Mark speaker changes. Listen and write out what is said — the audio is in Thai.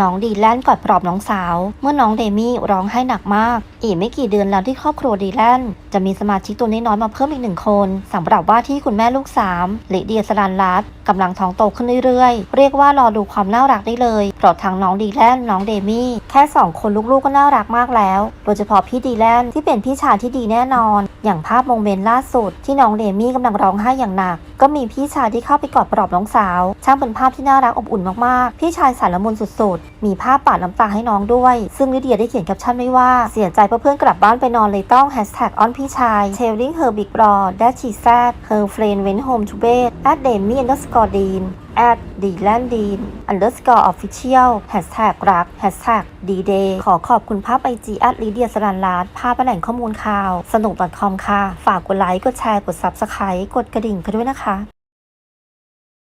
Speaker 1: น้องดีแลนกอดปลอบน้องสาว เมื่อน้องเดมี่ร้องไห้หนักมาก อีกไม่กี่เดือนแล้วที่ครอบครัวดีแลนจะมีสมาชิกตัวน้อยๆมาเพิ่มอีกหนึ่งคนสำหรับว่าที่คุณแม่ลูกสามลิเดียสลันลัดกำลังท้องโตขึ้นเรื่อยๆ เรียกว่ารอดูความน่ารักได้เลยเพราะทั้งน้องดีแลนน้องเดมี่แค่สองคนลูกๆก็น่ารักมากแล้ว โดยเฉพาะพี่ดีแลนที่เป็นพี่ชายที่ดีแน่นอน อย่างภาพโมเมนต์ล่าสุด ที่น้องเดมี่กำลังร้องไห้อย่างหนัก ก็มีพี่ชายที่เข้าไปกอดปลอบน้องสาว ช่างเป็นภาพที่น่ารักอบอุ่นมากๆ พี่ชายสารละมุนสุดๆมีภาพปาดน้ำตาให้น้องด้วย ซึ่งลิเดียได้เขียนแคปชั่นไว้ว่า เสียใจเพราะเพื่อนกลับบ้านไปนอนเลยต้องแฮชแท็กออนพี่ชาย telling her big bro that she sad her friend went home to bed at demi underscore dean at d l a n d e a n underscore official hashtag รัก hashtag d day ขอขอบคุณภาพไอจี at ลิเดียสรันลาดภาพและแหล่งข้อมูลข่าว สนุก .com ค่ะ ฝากกดไลค์ กดแชร์ กด subscribe กดกระดิ่งกันด้วยนะคะ